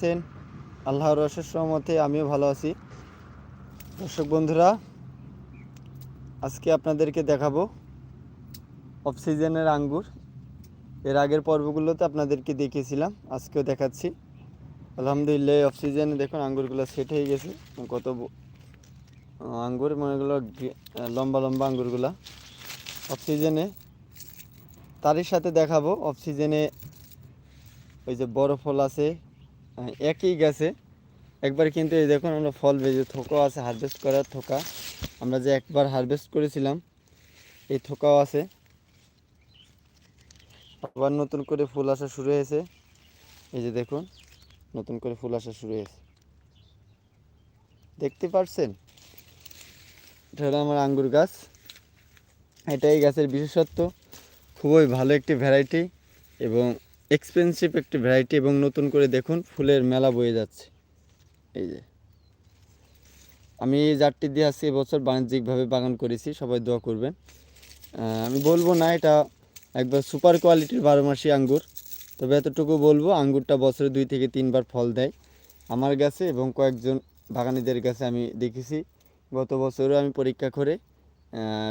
আছেন? আল্লাহর রসের সহমতে আমিও ভালো আছি। দর্শক বন্ধুরা, আজকে আপনাদেরকে দেখাবো অফ সিজনের আঙ্গুর। এর আগের পর্বগুলোতে আপনাদেরকে দেখিয়েছিলাম, আজকেও দেখাচ্ছি। আলহামদুলিল্লাহ অফ সিজনে দেখুন আঙ্গুরগুলো সেট হয়ে গেছে। কত আঙ্গুর মানে গ্রে- লম্বা লম্বা আঙ্গুরগুলা। অফ সিজনে তারই সাথে দেখাবো অফ সিজনে ওই যে বড় ফল আছে একই গাছে। একবার কিন্তু এই দেখুন আমরা ফল বেজে থোকাও আছে হারভেস্ট করার থোকা, আমরা যে একবার হারভেস্ট করেছিলাম, এই থোকাও আছে। আবার নতুন করে ফুল আসা শুরু হয়েছে। এই যে দেখুন, নতুন করে ফুল আসা শুরু হয়েছে। দেখতে পারছেন? এটা হলো আমার আঙ্গুর গাছ। এটা এই গাছের বিশেষত্ব, খুবই ভালো একটি ভ্যারাইটি এবং এক্সপেন্সিভ একটি ভ্যারাইটি এবং নতুন করে দেখুন ফুলের মেলা বয়ে যাচ্ছে। এই যে। আমি এই জাতটি দিয়ে আজকে এবছর বাণিজ্যিকভাবে বাগান করেছি, সবাই দোয়া করবেন। আমি বলব না, এটা একবার সুপার কোয়ালিটির বারো মাসি আঙ্গুর। তবে এতটুকু বলব, আঙ্গুরটা বছরে দুই থেকে তিনবার ফল দেয়। আমার গাছে এবং কয়েকজন বাগানিদের কাছে আমি দেখেছি, গত বছরও আমি পরীক্ষা করে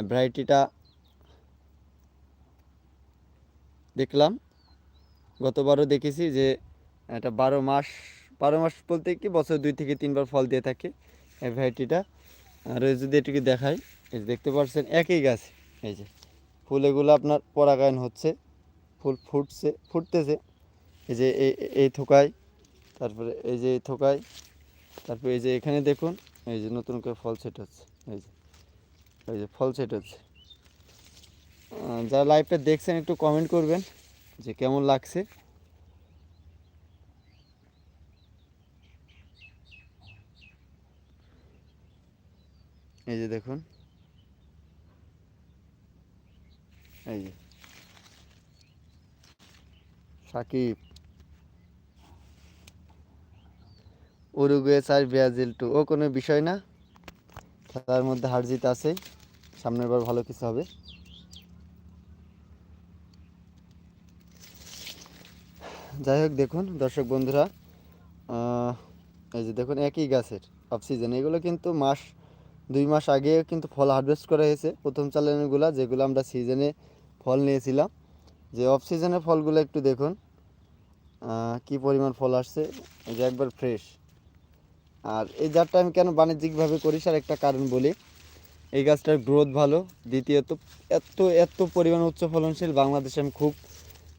ভ্যারাইটিটা দেখলাম। গতবারও দেখেছি যে, এটা বারো মাস বারো মাস বলতে কি বছর দুই থেকে তিনবার ফল দিয়ে থাকে এই ভ্যারাইটিটা। আর যদি এটিকে দেখাই, এই যে দেখতে পাচ্ছেন একই গাছ, এই যে ফুল এগুলো আপনার পরাগায়ন হচ্ছে, ফুল ফুটছে, ফুটতেছে। এই যে এই এই থোকায়, তারপরে এই যে এই থোকায়, তারপরে এই যে এখানে দেখুন, এই যে নতুন করে ফল সেট হচ্ছে, এই যে এই যে ফল সেট হচ্ছে। যারা লাইভটা দেখছেন একটু কমেন্ট করবেন। যে কেমন লাগছে? এই যে দেখুন। এই যে। সাকিব। উরুগুয়ে চার ব্রাজিল টু ও কোনো বিষয় না। খেলার মধ্যে হারজিত আছে। সামনের বার ভালো কিছু হবে। যাই হোক, দেখুন, দর্শক বন্ধুরা এই যে দেখুন, একই গাছের অফ সিজন এগুলো কিন্তু মাস, দুই মাস আগে কিন্তু ফল হারভেস্ট করা হয়েছে। প্রথম চালানোগুলো, যেগুলো আমরা সিজনে ফল নিয়েছিলাম। যে অফ সিজনে ফলগুলো একটু দেখুন কি পরিমাণ ফল আসছে। এই যে একবার ফ্রেশ আর এই জাতটা আমি কেন বাণিজ্যিকভাবে করি, স্যার, একটা কারণ বলি। এই গাছটার গ্রোথ ভালো। দ্বিতীয়ত, এত এত পরিমাণ উচ্চ ফলনশীল বাংলাদেশে আমি খুব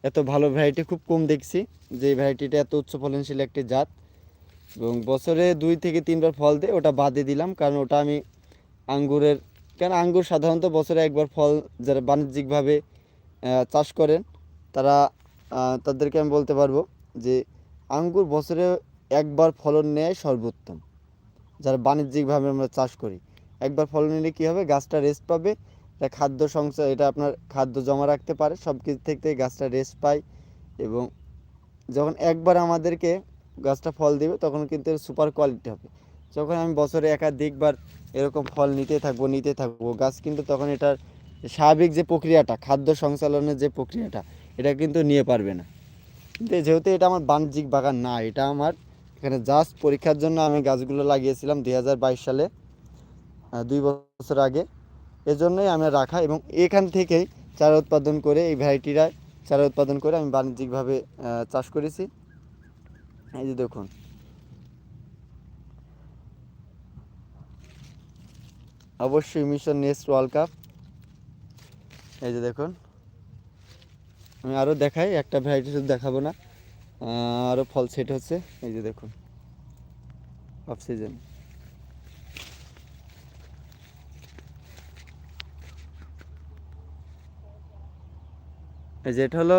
এত ভালো ভ্যারাইটি খুব কম দেখছি, যে ভ্যারাইটিটা এত উচ্চ ফলনশীল একটি জাত। এবং বছরে দুই থেকে তিনবার ফল দেয় ওটা বাদে দিলাম, কারণ ওটা আমি আঙ্গুরের, কেন আঙ্গুর সাধারণত বছরে একবার ফল যারা বাণিজ্যিকভাবে চাষ করেন, তারা তাদেরকে আমি বলতে পারব যে আঙ্গুর বছরে একবার ফলন নেয় সর্বোত্তম। যারা বাণিজ্যিকভাবে আমরা চাষ করি, একবার ফলন নিলে কী হবে? গাছটা রেস্ট পাবে এটা খাদ্য সংসার এটা আপনার খাদ্য জমা রাখতে পারে, সব কিছু থেকে গাছটা রেস্ট পায় এবং যখন একবার আমাদেরকে গাছটা ফল দেবে, তখন কিন্তু সুপার কোয়ালিটি হবে। যখন আমি বছরে একাধিকবার এরকম ফল নিতে থাকব নিতে থাকব, গাছ কিন্তু তখন এটার স্বাভাবিক যে প্রক্রিয়াটা, খাদ্য সঞ্চালনের যে প্রক্রিয়াটা, এটা কিন্তু নিয়ে পারবে না। কিন্তু যেহেতু এটা আমার বাণিজ্যিক বাগান না, এটা আমার এখানে জাস্ট পরীক্ষার জন্য আমি গাছগুলো লাগিয়েছিলাম দুই হাজার বাইশ সালে দুই বছর আগে। এজন্যই আমি রাখা এবং এখান থেকেই চারা উৎপাদন করে এই ভ্যারাইটিরা চারা উৎপাদন করে আমি বাণিজ্যিকভাবে চাষ করেছি। এই যে দেখুন। অবশ্যই মিশন নেক্সট ওয়ার্ল্ড কাপ। এই যে দেখুন। আমি আরও দেখাই, একটা ভ্যারাইটি শুধু দেখাবো না। আরও ফল সেট হচ্ছে। এই যে দেখুন। অফ সিজন এই যে এটা হলো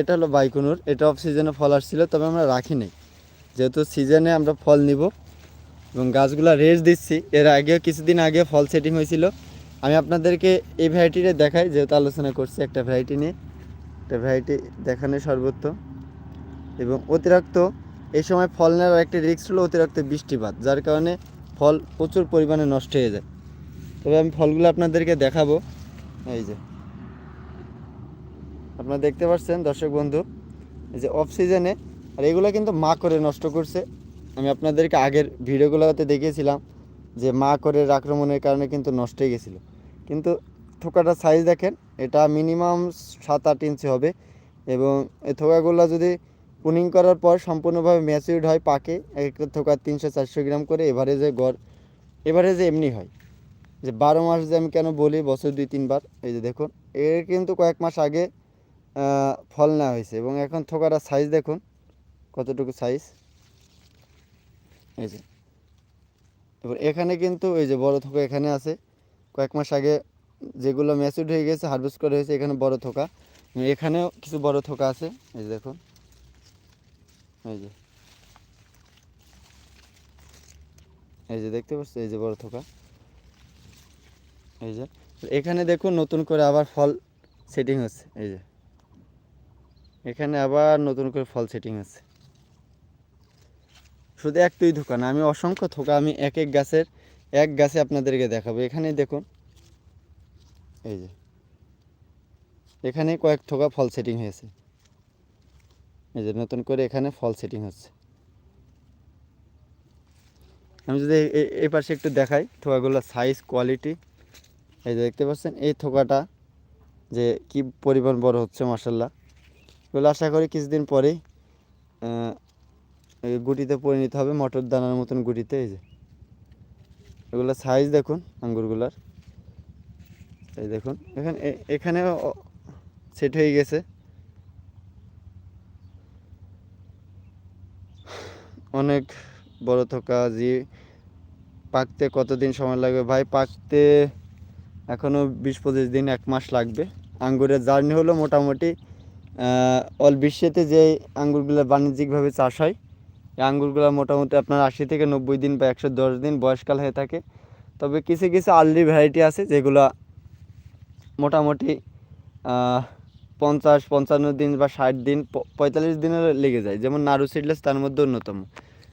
এটা হলো বাইকুনুর। এটা অফ সিজনে ফল আসছিল, তবে আমরা রাখি নাই। যেহেতু সিজনে আমরা ফল নিব এবং গাছগুলো রেস্ট দিচ্ছি, এর আগেও কিছুদিন আগে ফল সেটিং হয়েছিল। আমি আপনাদেরকে এই ভ্যারাইটিটা দেখাই, যেহেতু আলোচনা করছি একটা ভ্যারাইটি নিয়ে। একটা ভ্যারাইটি দেখানো সর্বোত্তম। এবং অতিরিক্ত এই সময় ফল নেওয়ার একটি রিস্ক হলো অতিরিক্ত বৃষ্টিপাত, যার কারণে ফল প্রচুর পরিমাণে নষ্ট হয়ে যায়। তবে আমি ফলগুলো আপনাদেরকে দেখাবো। এই যে। আপনারা দেখতে পাচ্ছেন, দর্শক বন্ধু, এই যে অফ সিজনে আর এগুলো কিন্তু মা করে নষ্ট করছে। আমি আপনাদেরকে আগের ভিডিওগুলোতে দেখিয়েছিলাম যে মা করে আক্রমণের কারণে কিন্তু নষ্ট হয়ে গেছিল। কিন্তু থোকাটা সাইজ দেখেন, এটা মিনিমাম সাত আট ইঞ্চি হবে এবং এই থোকাগুলো যদি পুনিং করার পর সম্পূর্ণভাবে ম্যাচিউড হয় পাকে এক একটা থোকা তিনশো চারশো গ্রাম করে এভারেজে গড়, এভারেজে এমনি হয়। যে বারো মাস যে আমি কেন বলি, বছর দুই তিনবার, এই যে দেখুন, এর কিন্তু কয়েক মাস আগে ফল নেওয়া হয়েছে এবং এখন থোকাটা সাইজ দেখুন, কতটুকু সাইজ এই যে। এবার এখানে কিন্তু এই যে বড় থোকা এখানে আছে। কয়েক মাস আগে যেগুলো ম্যাচুড হয়ে গেছে হারভেস্ট করা হয়েছে, এখানে বড় থোকা। এখানেও কিছু বড় থোকা আছে। এই যে দেখুন। এই যে। এই যে দেখতে পাচ্ছ এই যে বড় থোকা। এই যে। এখানে দেখুন, নতুন করে আবার ফল সেটিং হচ্ছে। এই যে। এখানে আবার নতুন করে ফল সেটিং আছে। শুধু একটাই থোকা না আমি অসংখ্য থোকা, আমি এক এক গাছের, এক গাছে আপনাদেরকে দেখাবো। এখানে দেখুন, এই যে, এখানে কয়েক থোকা ফল সেটিং হয়েছে। এই যে, নতুন করে এখানে ফল সেটিং হচ্ছে। আমি যদি এই পাশে একটু দেখাই, থোকাগুলোর সাইজ কোয়ালিটি এই যে দেখতে পাচ্ছেন, এই থোকাটা যে কি পরিমাণ বড় হচ্ছে মাসাল্লাহ এগুলো আশা করি কিছুদিন আহ, গুটিতে পরিণত হবে মটর দানার মতন গুটিতে এই যে। এগুলো সাইজ দেখুন আঙ্গুরগুলার। এই দেখুন এখানে এখানে সেট হয়ে গেছে। অনেক বড় থোকা জি পাকতে কতদিন সময় লাগবে? ভাই পাকতে এখনও বিশ পঁচিশ দিন এক মাস লাগবে। আঙ্গুরের জার্নি হলো মোটামুটি অল বিশ্বেতে যে আঙ্গুরগুলো বাণিজ্যিকভাবে চাষ হয়, এই আঙ্গুরগুলো মোটামুটি আপনার আশি থেকে নব্বই দিন বা একশো দশ দিন বয়সকাল হয়ে থাকে। তবে কিছু কিছু আর্লি ভ্যারাইটি আছে যেগুলো মোটামুটি পঞ্চাশ, পঞ্চান্ন দিন বা ষাট দিন পঁয়তাল্লিশ দিনে লেগে যায়। যেমন নাড়ু সিডলেস তার মধ্যে অন্যতম।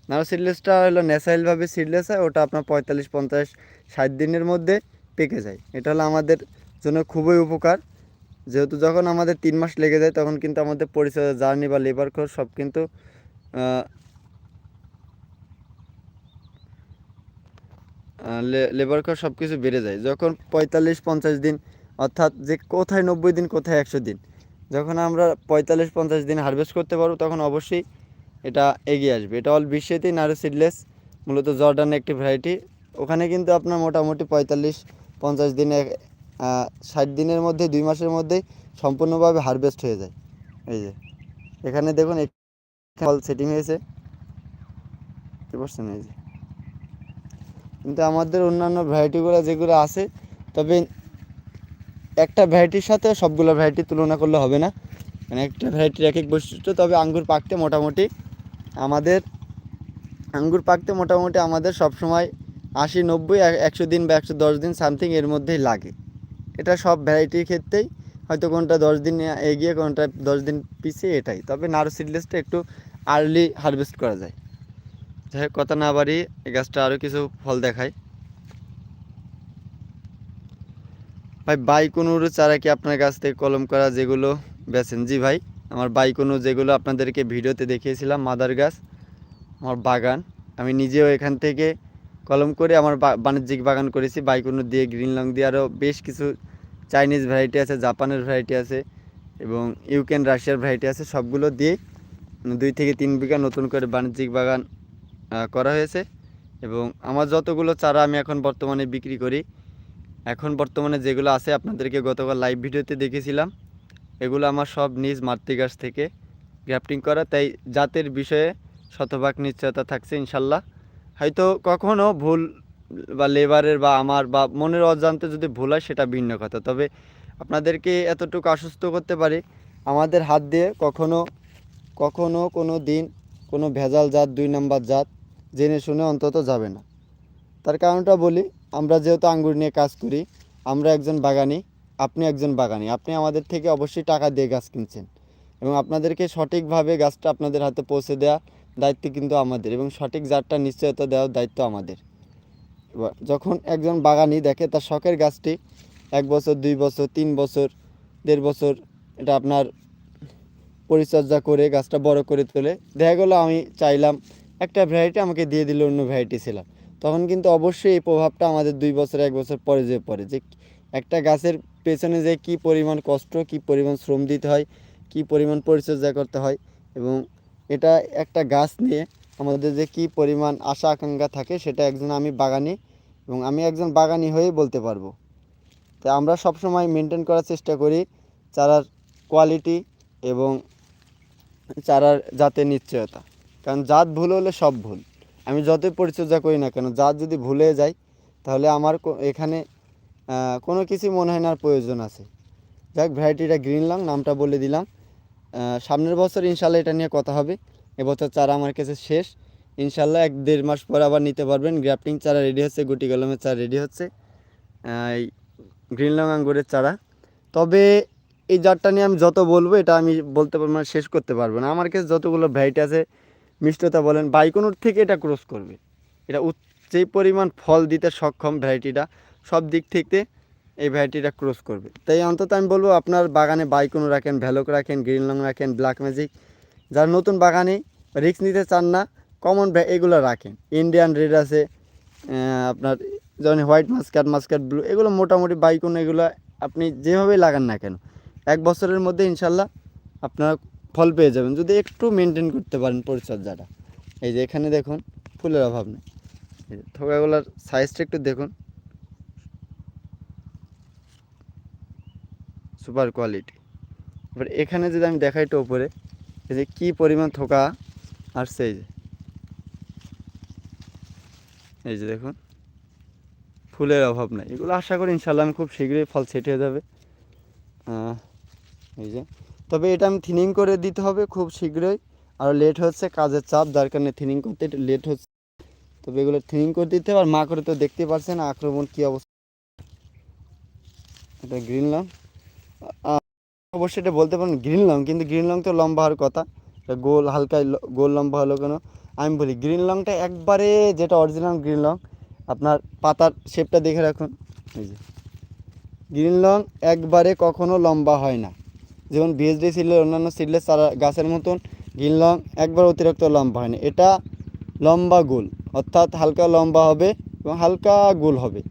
নাড়ু সিডলেসটা হলো ন্যাচারালভাবে সিডলেস হয়, ওটা আপনার পঁয়তাল্লিশ, পঞ্চাশ, ষাট দিনের মধ্যে পেকে যায়। এটা হলো আমাদের জন্য খুবই উপকার। যেহেতু যখন আমাদের তিন মাস লেগে যায়, তখন কিন্তু আমাদের পরিচর্যা জার্নি বা লেবার খরচ সব কিন্তু লেবার খরচ সব কিছু বেড়ে যায়। যখন পঁয়তাল্লিশ, পঞ্চাশ দিন, অর্থাৎ যে কোথায় নব্বই দিন, কোথায় একশো দিন, যখন আমরা পঁয়তাল্লিশ, পঞ্চাশ দিন হারভেস্ট করতে পারব, তখন অবশ্যই এটা এগিয়ে আসবে। এটা অল বিশ্বেতেই নারু সিডলেস মূলত জর্ডান একটি ভ্যারাইটি ওখানে কিন্তু আপনার মোটামুটি পঁয়তাল্লিশ, পঞ্চাশ দিনে ষাট দিনের মধ্যে, দুই মাসের মধ্যেই সম্পূর্ণভাবে হারভেস্ট হয়ে যায়। এই যে, এখানে দেখুন ফল সেটিং হয়েছে। বুঝতে পারছেন এই যে। কিন্তু আমাদের অন্যান্য ভ্যারাইটিগুলো যেগুলো আছে, তবে একটা ভ্যারাইটির সাথে সবগুলো ভ্যারাইটি তুলনা করলে হবে না। মানে একটা ভ্যারাইটির এক এক বৈশিষ্ট্য, তবে আঙ্গুর পাকতে মোটামুটি আমাদের, আঙ্গুর পাকতে মোটামুটি আমাদের সবসময় আশি নব্বই একশো দিন বা একশো দশ দিন সামথিং এর মধ্যেই লাগে। এটা সব ভ্যারাইটির ক্ষেত্রেই হয়তো কোনটা দশ দিন এগিয়ে, কোনটা দশ দিন পিছিয়ে এটাই। তবে নারু সিডলেসটা একটু আর্লি হারভেস্ট করা যায়। যাই হোক, কথা না বাড়ি এই গাছটা আরও কিছু ফল দেখায় ভাই, বাইকুনুর চারা কি আপনার কাছ থেকে কলম করা যেগুলো বেছেন? জি ভাই, আমার বাইকুনু যেগুলো আপনাদেরকে ভিডিওতে দেখিয়েছিলাম, মাদার গাছ, আমার বাগান। আমি নিজেও এখান থেকে কলম করে আমার বাণিজ্যিক বাগান করেছি। বাইকুনু দিয়ে, গ্রিন লং দিয়ে আরও বেশ কিছু চাইনিজ ভ্যারাইটি আছে, জাপানের ভ্যারাইটি আছে এবং ইউক্রেন রাশিয়ার ভ্যারাইটি আছে। সবগুলো দিয়ে দুই থেকে তিন বিঘা নতুন করে বাণিজ্যিক বাগান করা হয়েছে এবং আমার যতগুলো চারা আমি এখন বর্তমানে বিক্রি করি, এখন বর্তমানে যেগুলো আছে আপনাদেরকে গতকাল লাইভ ভিডিওতে দেখেছিলাম, এগুলো আমার সব নিজ মাতৃগাছ থেকে গ্রাফটিং করা। তাই জাতের বিষয়ে শতভাগ নিশ্চয়তা থাকছে ইনশাল্লাহ। হয়তো কখনও ভুল বা লেবারের বা আমার বা মনের অজান্তে যদি ভুল হয়, সেটা ভিন্ন কথা। তবে আপনাদেরকে এতটুকু আশ্বস্ত করতে পারি, আমাদের হাত দিয়ে কখনো কখনো কোনো দিন কোনো ভেজাল জাত, দুই নাম্বার জাত জেনে শুনে অন্তত যাবে না। তার কারণটা বলি, আমরা যেহেতু আঙ্গুর নিয়ে কাজ করি, আমরা একজন বাগানি, আপনি একজন বাগানি। আপনি আমাদের থেকে অবশ্যই টাকা দিয়ে গাছ কিনছেন এবং আপনাদেরকে সঠিকভাবে গাছটা আপনাদের হাতে পৌঁছে দেওয়া দায়িত্ব কিন্তু আমাদের এবং সঠিক জাতটা নিশ্চয়তা দেওয়ার দায়িত্ব আমাদের। এবার যখন একজন বাগানি দেখে, তার শখের গাছটি এক বছর, দুই বছর, তিন বছর, দেড় বছর এটা আপনার পরিচর্যা করে, গাছটা বড় করে তোলে। দেখা গেলো আমি চাইলাম, একটা ভ্যারাইটি আমাকে দিয়ে দিল, অন্য ভ্যারাইটি ছিলাম তখন কিন্তু অবশ্যই এই প্রভাবটা আমাদের দুই বছর, এক বছর পরে যে পড়ে, যে একটা গাছের পেছনে যে কি পরিমাণ কষ্ট, কি পরিমাণ শ্রম দিতে হয়, কি পরিমাণ পরিচর্যা করতে হয়, এবং এটা একটা গাছ নিয়ে আমাদের যে কি পরিমাণ আশা, আকাঙ্ক্ষা থাকে সেটা একজন আমি বাগানি এবং আমি একজন বাগানি হয়েই বলতে পারব। তো আমরা সবসময় মেনটেন করার চেষ্টা করি চারার কোয়ালিটি এবং চারার জাতের নিশ্চয়তা। কারণ জাত ভুল হলে সব ভুল। আমি যতই পরিচর্যা করি না কেন, জাত যদি ভুলে যাই তাহলে আমার এখানে কোনো কিছু মনে হয় না আর প্রয়োজন আছে। যাক ভ্যারাইটিটা গ্রিন লং নামটা বলে দিলাম। সামনের বছর ইনশাল্লাহ এটা নিয়ে কথা হবে। এবছর চারা আমার কাছে শেষ। ইনশাল্লাহ এক দেড় মাস পর আবার নিতে পারবেন। গ্রাফটিং চারা রেডি হচ্ছে, গুটি কলমের চারা রেডি হচ্ছে গ্রিন লং আঙ্গুরের চারা। তবে এই জারটা নিয়ে আমি যত বলব, এটা আমি বলতে পারব না, শেষ করতে পারব না। আমার কাছে যতগুলো ভ্যারাইটি আছে, মিষ্টতা বলেন, বাইকোনোর থেকে এটা ক্রস করবে। এটা যেই পরিমাণ ফল দিতে সক্ষম ভ্যারাইটিটা সব দিক থেকে এই ভ্যারাইটিটা ক্রস করবে। তাই অন্তত আমি বলব, আপনার বাগানে বাইকোনো রাখেন, ভ্যালোক রাখেন, গ্রিন লং রাখেন ব্ল্যাক ম্যাজিক যারা নতুন বাগানে রিস্ক নিতে চান না কমন এগুলো রাখেন। ইন্ডিয়ান রেড আছে আপনার যেমন হোয়াইট মাস্কাট মাস্কাট ব্লু এগুলো মোটামুটি বাইকোনো এগুলো আপনি যেভাবেই লাগান না কেন, এক বছরের মধ্যে ইনশাল্লাহ আপনারা ফল পেয়ে যাবেন। যদি একটু মেনটেন করতে পারেন পরিচর্যাটা। এই যে এখানে দেখুন, ফুলের অভাব নেই। থোকাগুলোর সাইজটা একটু দেখুন। সুপার কোয়ালিটি এবার এখানে যদি আমি দেখাই একটু উপরে এই যে কী পরিমাণ থোকা আসছে এই যে। এই যে দেখুন, ফুলের অভাব নাই। এগুলো আশা করি ইনশাল্লাহ আমি খুব শীঘ্রই ফল সেট হয়ে যাবে। এই যে। তবে এটা আমি থিনিং করে দিতে হবে খুব শীঘ্রই। আর লেট হচ্ছে কাজের চাপ, যার কারণে থিনিং করতে একটু লেট হচ্ছে। তবে এগুলো থিনিং করে দিতে হবে। আর মা করে তো দেখতে পাচ্ছেন আক্রমণ কী অবস্থা। এটা গ্রিন লং অবশ্যই এটা বলতে পারেন গ্রিন লং কিন্তু গ্রিন লং তো লম্বা হওয়ার কথা। গোল, হালকা গোল লম্বা হলো কেন, আমি বলি গ্রিন লংটা একবারে যেটা অরিজিনাল গ্রিন লং আপনার পাতার শেপটা দেখে রাখুন। এই যে। গ্রিন লং একবারে কখনো লম্বা হয় না। যেমন বিএসডি সিডলের অন্যান্য সিডলেস চারা গাছের মতন গ্রিন লং একবার অতিরিক্ত লম্বা হয় না। এটা লম্বা গোল, অর্থাৎ হালকা লম্বা হবে এবং হালকা গোল হবে।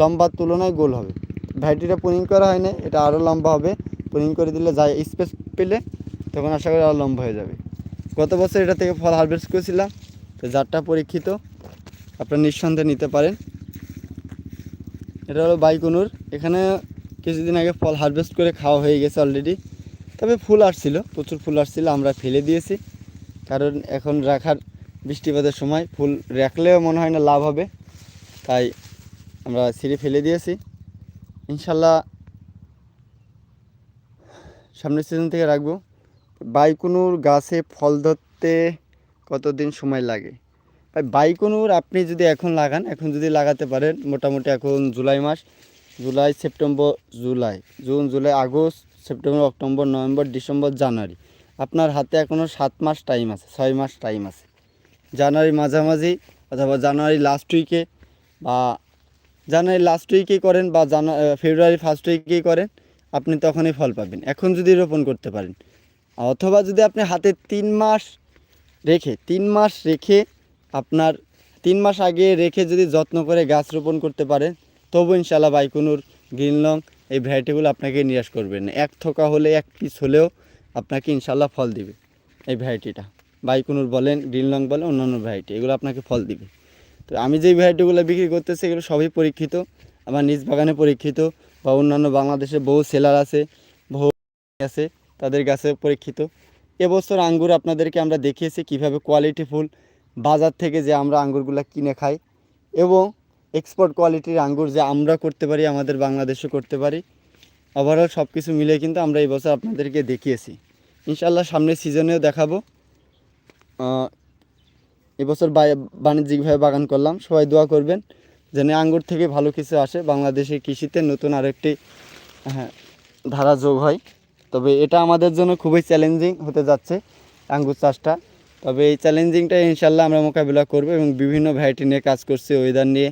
লম্বার তুলনায় গোল হবে। ভ্যারাইটিটা পুনিং করা হয় না এটা আরও লম্বা হবে। পুনিং করে দিলে যায় স্পেস পেলে তখন আশা করি আরও লম্বা হয়ে যাবে। গত বছর এটা থেকে ফল হারভেস্ট করেছিলাম, তো জাতটা পরীক্ষিত, আপনারা নিঃসন্দেহে নিতে পারেন। এটা হলো বাইকুনুর। এখানে কিছুদিন আগে ফল হারভেস্ট করে খাওয়া হয়ে গেছে অলরেডি তবে ফুল আসছিল, প্রচুর ফুল আসছিল, আমরা ফেলে দিয়েছি। কারণ এখন রাখার বৃষ্টিপাতের সময় ফুল রাখলেও মনে হয় না লাভ হবে। তাই আমরা ছিঁড়ে ফেলে দিয়েছি। ইনশাল্লাহ সামনের সিজন থেকে রাখব। বাইকুনুর গাছে ফল ধরতে কতদিন সময় লাগে? বাইকুনুর আপনি যদি এখন লাগান, এখন যদি লাগাতে পারেন, মোটামুটি এখন জুলাই মাস, July, September, July, June, July, August, September, October, November, December, January. আপনার হাতে এখনও সাত মাস টাইম আছে, ছয় মাস টাইম আছে। জানুয়ারি মাঝামাঝি অথবা জানুয়ারি লাস্ট উইকে বা জানুয়ারি লাস্ট উইকেই করেন বা জানুয়ারি ফেব্রুয়ারি ফার্স্ট উইকেই করেন আপনি তখনই ফল পাবেন। এখন যদি রোপণ করতে পারেন। অথবা যদি আপনি হাতে তিন মাস রেখে, তিন মাস রেখে আপনার, তিন মাস আগে রেখে যদি যত্ন করে গাছ রোপণ করতে পারেন, তবু ইনশাল্লাহ বাইকুনুর, গ্রিন লং এই ভ্যারাইটিগুলো আপনাকে নিরাশ করবে না। এক থোকা হলে, এক পিস হলেও আপনাকে ইনশাল্লাহ ফল দিবে এই ভ্যারাইটিটা। বাইকুনুর বলেন, গ্রিন লং বলেন, অন্যান্য ভ্যারাইটি, এগুলো আপনাকে ফল দিবে। তো আমি যেই ভ্যারাইটিগুলো বিক্রি করতেছি, এগুলো সবই পরীক্ষিত, আমার নিজ বাগানে পরীক্ষিত। বা অন্যান্য বাংলাদেশে বহু সেলার আছে, বহু আছে, তাদের কাছে পরীক্ষিত। এবছর আঙ্গুর আপনাদেরকে আমরা দেখিয়েছি কীভাবে কোয়ালিটি ফুল বাজার থেকে যে আমরা আঙ্গুরগুলো কিনে খাই এবং এক্সপোর্ট কোয়ালিটির আঙ্গুর যে আমরা করতে পারি, আমাদের বাংলাদেশে করতে পারি। ওভারঅল সব কিছু মিলে কিন্তু আমরা এই বছর আপনাদেরকে দেখিয়েছি। ইনশাল্লাহ সামনের সিজনেও দেখাবো। এবছর বাণিজ্যিকভাবে বাগান করলাম। সবাই দোয়া করবেন। যেন আঙ্গুর থেকে ভালো কিছু আসে। বাংলাদেশের কৃষিতে নতুন আরেকটি হ্যাঁ ধারা যোগ হয়। তবে এটা আমাদের জন্য খুবই চ্যালেঞ্জিং হতে যাচ্ছে আঙ্গুর চাষটা। তবে এই চ্যালেঞ্জিংটা ইনশাল্লাহ আমরা মোকাবিলা করব এবং বিভিন্ন ভ্যারাইটি নিয়ে কাজ করছি ওয়েদার নিয়ে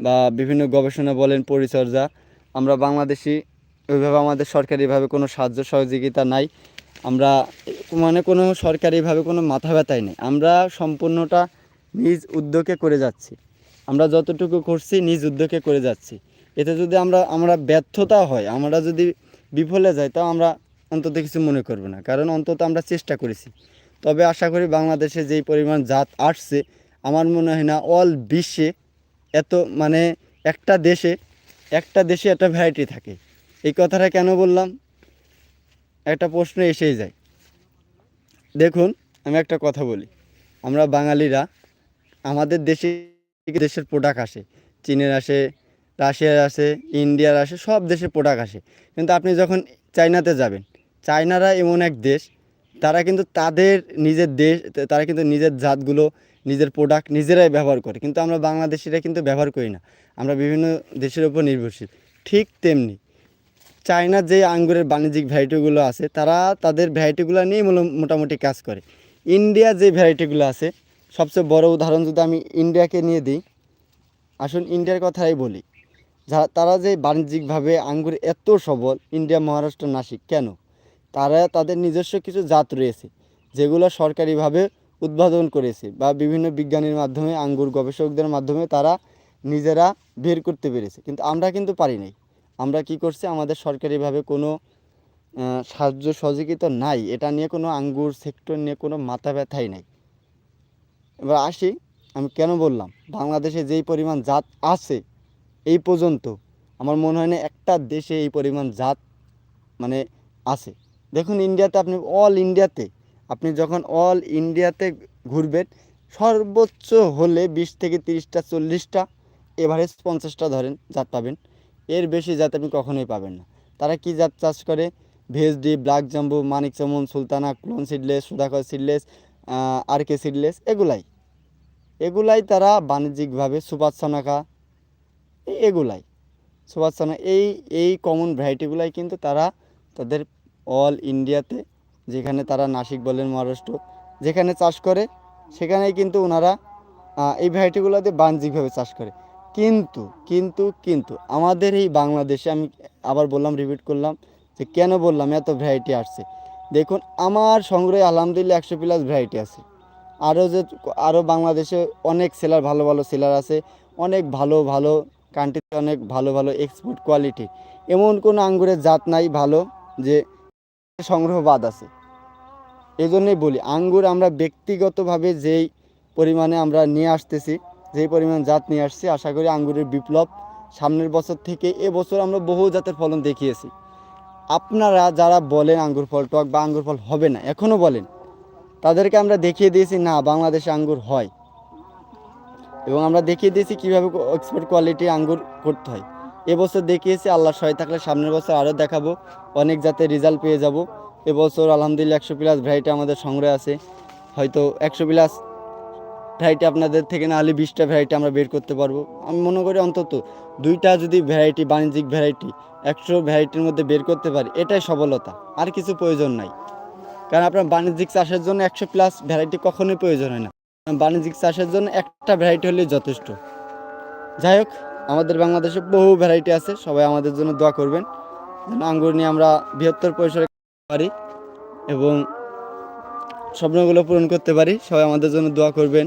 বা বিভিন্ন গবেষণা বলেন, পরিচর্যা। আমরা বাংলাদেশি, ওইভাবে আমাদের সরকারিভাবে কোনো সাহায্য সহযোগিতা নাই। আমরা মানে কোনো সরকারিভাবে কোনো মাথা ব্যথাই নেই। আমরা সম্পূর্ণটা নিজ উদ্যোগে করে যাচ্ছি। আমরা যতটুকু করছি, নিজ উদ্যোগে করে যাচ্ছি। এতে যদি আমরা আমরা ব্যর্থতা হয়, আমরা যদি বিফলে যাই, তাও আমরা অন্তত কিছু মনে করব না। কারণ অন্তত আমরা চেষ্টা করেছি। তবে আশা করি বাংলাদেশে যেই পরিমাণ জাত আসছে, আমার মনে হয় না অল বিশ্বে এত মানে একটা দেশে একটা দেশে একটা ভ্যারাইটি থাকে। এই কথাটা কেন বললাম? একটা প্রশ্ন এসেই যায়। দেখুন, আমি একটা কথা বলি। আমরা বাঙালিরা আমাদের দেশে দেশের প্রোডাক্ট আসে? চীনের আসে, রাশিয়ার আসে, ইন্ডিয়ার আসে, সব দেশের প্রোডাক্ট আসে। কিন্তু আপনি যখন চায়নাতে যাবেন, চায়নারা এমন এক দেশ, তারা কিন্তু তাদের নিজের দেশ, তারা কিন্তু নিজের জাতগুলো, নিজের প্রোডাক্ট নিজেরাই ব্যবহার করে। কিন্তু আমরা বাংলাদেশিরা কিন্তু ব্যবহার করি না। আমরা বিভিন্ন দেশের উপর নির্ভরশীল। ঠিক তেমনি চায়নার যে আঙ্গুরের বাণিজ্যিক ভ্যারাইটিগুলো আছে, তারা তাদের ভ্যারাইটিগুলো নিয়েই মোটামুটি কাজ করে। ইন্ডিয়ার যে ভ্যারাইটিগুলো আছে সবচেয়ে বড় উদাহরণ যদি আমি ইন্ডিয়াকে নিয়ে দিই, আসুন ইন্ডিয়ার কথাই বলি। যা তারা যে বাণিজ্যিকভাবে আঙ্গুর এত সবল, ইন্ডিয়া মহারাষ্ট্র নাসিক, কেন? তারা তাদের নিজস্ব কিছু জাত রয়েছে, যেগুলো সরকারিভাবে উদ্ভাবন করেছে বা বিভিন্ন বিজ্ঞানীর মাধ্যমে, আঙ্গুর গবেষকদের মাধ্যমে তারা নিজেরা বের করতে পেরেছে। কিন্তু আমরা কিন্তু পারি নাই। আমরা কি করছি? আমাদের সরকারিভাবে কোনো সাহায্য সহযোগিতা নাই। এটা নিয়ে কোনো আঙ্গুর সেক্টর নিয়ে কোনো মাথা ব্যথাই নাই। এবার আসি, আমি কেন বললাম? বাংলাদেশে যেই পরিমাণ জাত আছে এই পর্যন্ত আমার মনে হয় না একটা দেশে এই পরিমাণ জাত মানে আছে। দেখুন ইন্ডিয়াতে আপনি অল ইন্ডিয়াতে, আপনি যখন অল ইন্ডিয়াতে ঘুরবেন, সর্বোচ্চ হলে বিশ থেকে তিরিশটা, চল্লিশটা এভারেজ পঞ্চাশটা ধরেন জাত পাবেন। এর বেশি জাত আপনি কখনোই পাবেন না। তারা কি জাত চাষ করে? ভেজডি, black jumbo, Manik Chaman, Sultana, clone seedless, Sudhakar seedless R K seedless এগুলাই। এগুলাই তারা বাণিজ্যিকভাবে এই এগুলাই। সুপার সোনা, এই এই কমন ভ্যারাইটিগুলাই কিন্তু তারা তাদের অল ইন্ডিয়াতে যেখানে তারা নাসিক বলেন মহারাষ্ট্র, যেখানে চাষ করে, সেখানেই কিন্তু ওনারা এই ভ্যারাইটিগুলোতে বাণিজ্যিকভাবে চাষ করে। কিন্তু কিন্তু কিন্তু আমাদের এই বাংলাদেশে আমি আবার বললাম রিপিট করলাম, যে কেন বললাম, এত ভ্যারাইটি আসছে? দেখুন, আমার সংগ্রহে আলহামদুলিল্লাহ একশো প্লাস ভ্যারাইটি আছে। আরও যে আরও বাংলাদেশে অনেক সেলার ভালো ভালো সেলার আছে। অনেক ভালো ভালো কান্ট্রিতে অনেক ভালো ভালো এক্সপোর্ট কোয়ালিটি এমন কোনো আঙ্গুরের জাত নাই ভালো যে সংগ্রহ বাদ আছে। এই জন্যই বলি, আঙ্গুর আমরা ব্যক্তিগতভাবে যেই পরিমাণে আমরা নিয়ে আসতেছি, যেই পরিমাণ জাত নিয়ে আসছি, আশা করি আঙ্গুরের বিপ্লব সামনের বছর থেকে এবছর আমরা বহু জাতের ফলন দেখিয়েছি। আপনারা যারা বলেন আঙ্গুর ফল টক বা আঙ্গুর ফল হবে না এখনও বলেন। তাদেরকে আমরা দেখিয়ে দিয়েছি, না, বাংলাদেশে আঙ্গুর হয়। এবং আমরা দেখিয়ে দিয়েছি কীভাবে এক্সপোর্ট কোয়ালিটি আঙ্গুর করতে হয়। এবছর দেখিয়েছি, আল্লাহ সহায় থাকলে সামনের বছর আরও দেখাবো, অনেক জাতের রেজাল্ট পেয়ে যাব। এবছর আলহামদুলিল্লাহ একশো প্লাস ভ্যারাইটি আমাদের সংগ্রহে আছে। হয়তো একশো প্লাস ভ্যারাইটি আপনাদের থেকে না হলে বিশটা ভ্যারাইটি আমরা বের করতে পারব। আমি মনে করি অন্তত দুইটা যদি ভ্যারাইটি বাণিজ্যিক ভ্যারাইটি একশো ভ্যারাইটির মধ্যে বের করতে পারি, এটাই সফলতা। আর কিছু প্রয়োজন নাই। কারণ আপনার বাণিজ্যিক চাষের জন্য একশো প্লাস ভ্যারাইটি কখনোই প্রয়োজন হয় না। বাণিজ্যিক চাষের জন্য একটা ভ্যারাইটি হলেই যথেষ্ট। যাই হোক, আমাদের বাংলাদেশে বহু ভ্যারাইটি আছে, সবাই আমাদের জন্য দোয়া করবেন। যেন আঙ্গুর নিয়ে আমরা বৃহত্তর পরিসরে পারি এবং স্বপ্নগুলো পূরণ করতে পারি, সবাই আমাদের জন্য দোয়া করবেন।